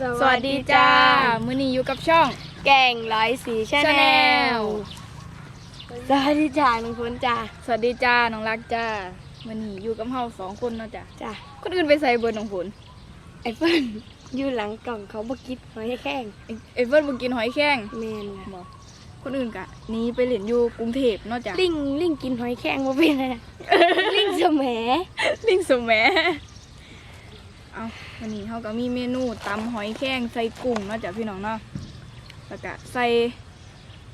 สวัสดีจ้า มื้อนี้อยู่กับช่อง แกงร้อยสีชาแนล Channel สวัสดีจ้าน้องฝนจ้าสวัสดีจ้าน้องรักจ้ามื้อนี้อยู่กับเฮาสองคนเนาะจ้ะจ้าคนอื่นไปใส่เบอร์น้องฝนไอ้เปิ้ลอยู่หลังกล่องเขาบกิดหอยแข้งไอ้ไอ้เฟิร์นบ่กินหอยแข้งแมนค่ะบ่คนอื่นกะหนี้ไปเล่นอยู่กรุงเทพเนาะจ้ะลิงลิงกินหอยแข้งมาเป็นอะไรนะลิงสมแหมลิงสมแหมเอา วันนี้เฮาก็มีเมนูตำหอยแข้งใส่กุ้งเนาะจ้ะพี่น้องเนาะแล้วก็ใส่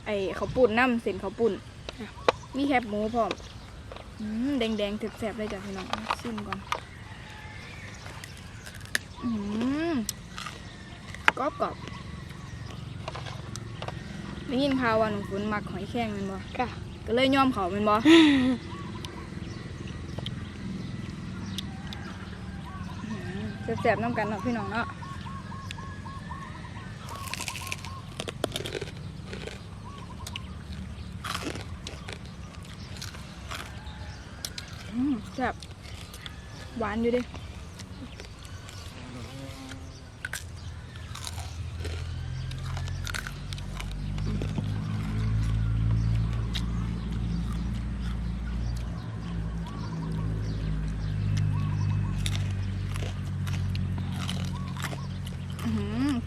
ไอ้ข้าวปุ่นน้ำเส้นข้าวปุ่นมีแคบหมูพร้อมอืมแดงๆแสบๆเลยจ้ะพี่น้องชิมก่อนอืมกรอบกรอบได้ยินข่าวว่าหนุ่มฝนมักหอยแข้งแมันบ่ค่ะก็เลยยอมเขาแมันบ่ แสบๆน้ำกันเนาะพี่น้องเนาะแซ่บหวานอยู่ดิ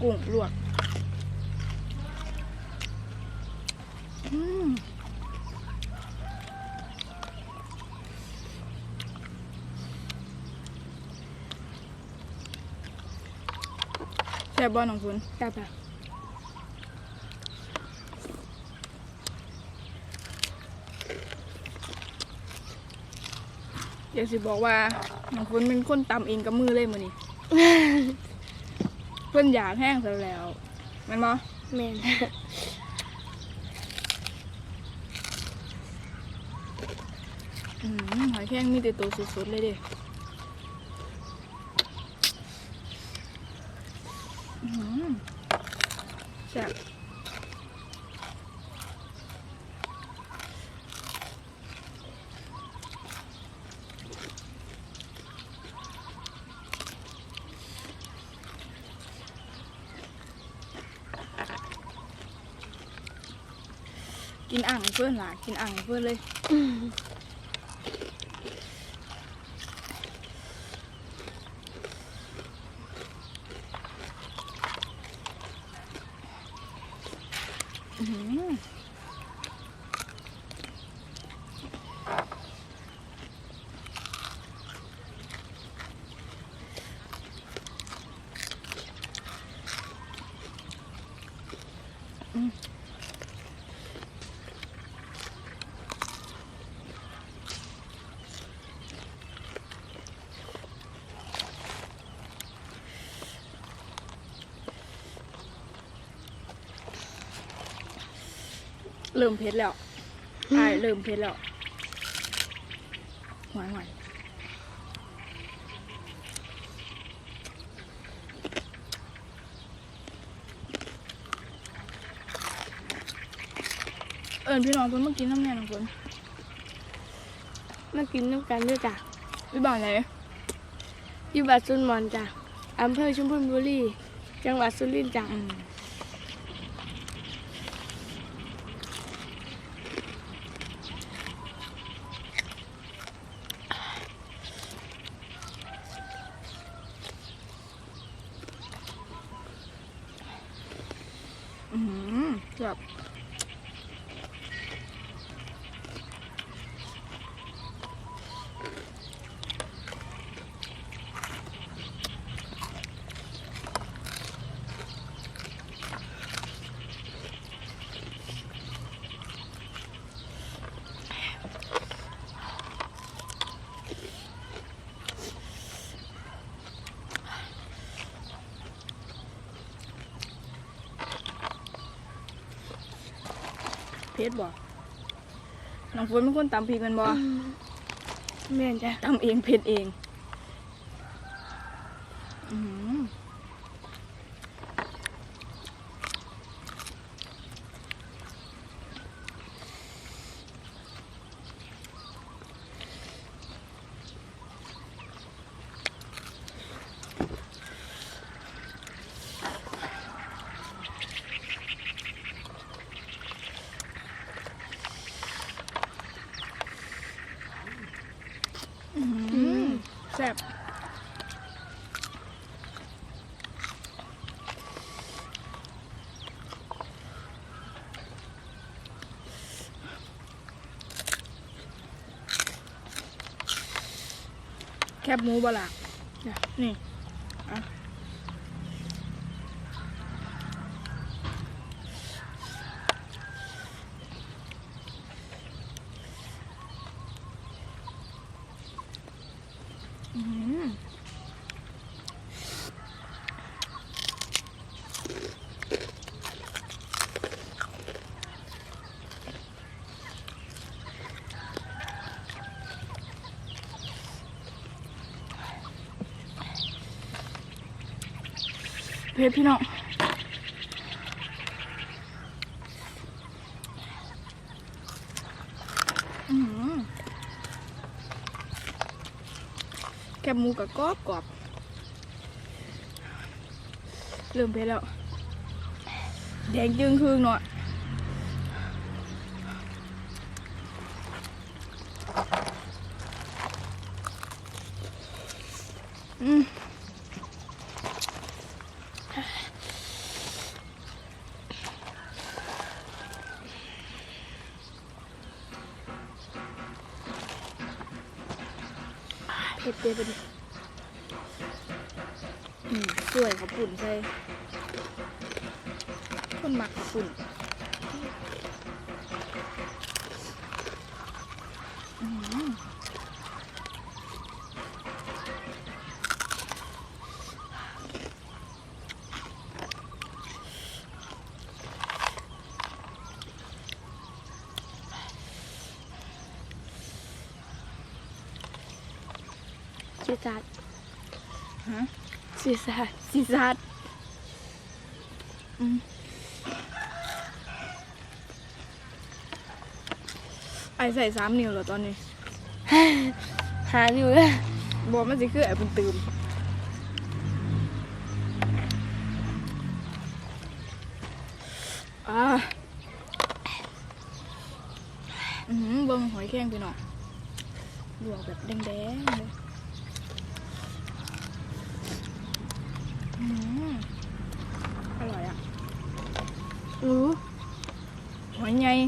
กุ้งลวกอืมแซ่บบ่น้องคุณจ้าค่ะอยากสิบอกว่าน้องคุณเป็นคนตำเองกับมือเลยมื้อนี้เพิ่นอยากแห้งซะแล้วแมันบ่แมนอืมหอยแข้งมีแต่ตัวสดๆเลยเด้อื้อหือแซ่บ กินอ่างเพื่อนหลานกินอ่างเพื่อนเลยอืม เริ่มเผ็ดแล้วอายเริ่มเผ็ดแล้วหวานหวานเอิญพี่น้องเพิ่นมากินน้ำแน่น้องเพิ่นมากินน้ำกันด้วยจ้าวิบานไหนอยู่บ้านซุนมอนจ้าอำเภอชุมพลบุรีจังหวัดสุรินทร์จ้า อืมอื ม เพชรบ่น้องฝนเป็นคนตำพริกแมันบ่แมนจ้าตำเองเผ็ดเองอื้อหือ แคบหมูบล่ะจ้ะนี่อะอื้อหือ เพชรพี่น้องแคบหมูกับกรอบกรอบเริ่มเพชรแล้ว แดงจึงครึ่งเนาะ ผ็ดเผ็ดไปดิอืมสวยขับปุ่นใช่คนมักขับปุ่นอื้อหือ ซีซัดฮะซีซัดซีซัดอืมไอใส่สามนิ้วเหรอตอนนี้ หาอยู่เลยบอกมันสิคือไอ้เป็นตืมอ่าอือหือเบิ่งหอยแครงพี่น้องลวกแบบแดงๆเลยอืมอร่อยอะ รู้หอย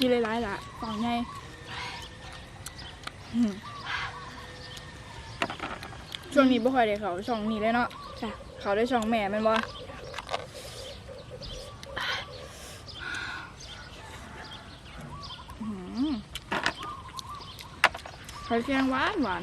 กินหลายๆล่ะฟองใหญ่อืมช่วงนี้บ่ค่อยได้เขาช่องนี้เลยเนาะจ้ะ เขาได้ช่องแม่แมันบ่อื้อหือไข่แกงหวานหวาน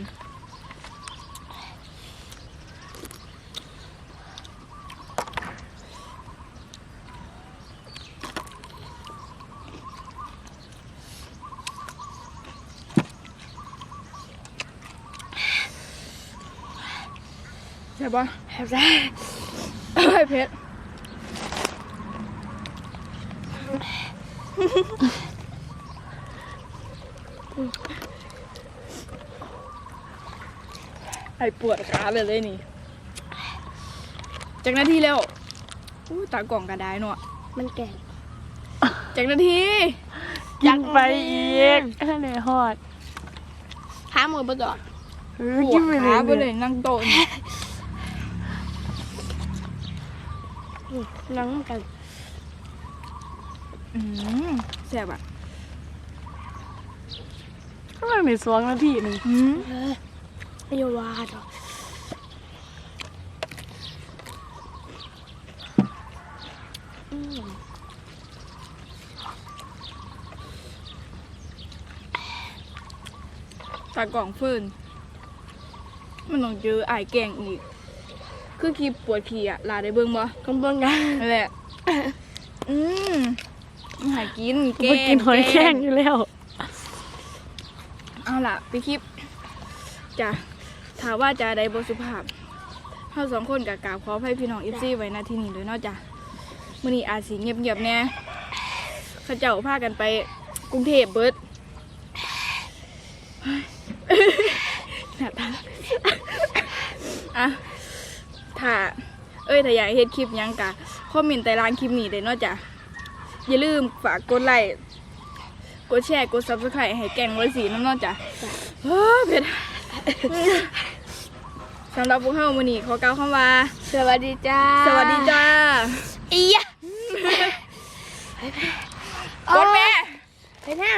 ใช่ปะแซ่บได้เอ้ยเพชรไอปวดขาเลยเลยนี่ จากนาทีแล้วอู้ตากล่องกระไดเนาะมันแก่จากนาทีกินไปอีกอันไหนฮอดห้ามือประจอดเออปวกิดนไปขาไปเลเลยยนั่งโต๊ะ นี่อืมนั่งกันอืมแซ่บอะก็มันมีสวงนาทีหนึ่งอืมเอออย่าว่าดอกอืมตากล่องฟืนมันต้องเจอไอายแกงอีก คือขีปวดขี่อะลาได้เบิ่งบ่กันเบิ่งกัน นั่นแหละ อืมหากินแกมางกินหอยแครงงอยู่แล้ว เอาล่ะไปคลิปจ้ะถามว่าจะใดบสุภาพเฮาสองคนกับกราบขอให้พี่น้องเอฟซีไว้หน้าที่นี้เลยเนาะจ้ะมื้อนี้อาจสิเงียบๆแน่เขาเจ้าพากันไปกรุงเทพเบิด หน้าตาอะถ้า เอ้ ยถ้าอยากเฮ็ดคลิปหยังกะคอมเมนต์ใต้ล่างคลิปนี้เลยเนาะจ้ะอย่าลืมฝากกดไลค์กดแชร์กด Subscribe ให้แก่งร้อยสีน้ำเนาะจ้ะเฮ้อเผ็ดสำหรับพวกเฮามื้อนี้ขอกล่าวคำว่า สวัสดีจ้า สวัสดีจ้าอียะกดแม่ไปหน้า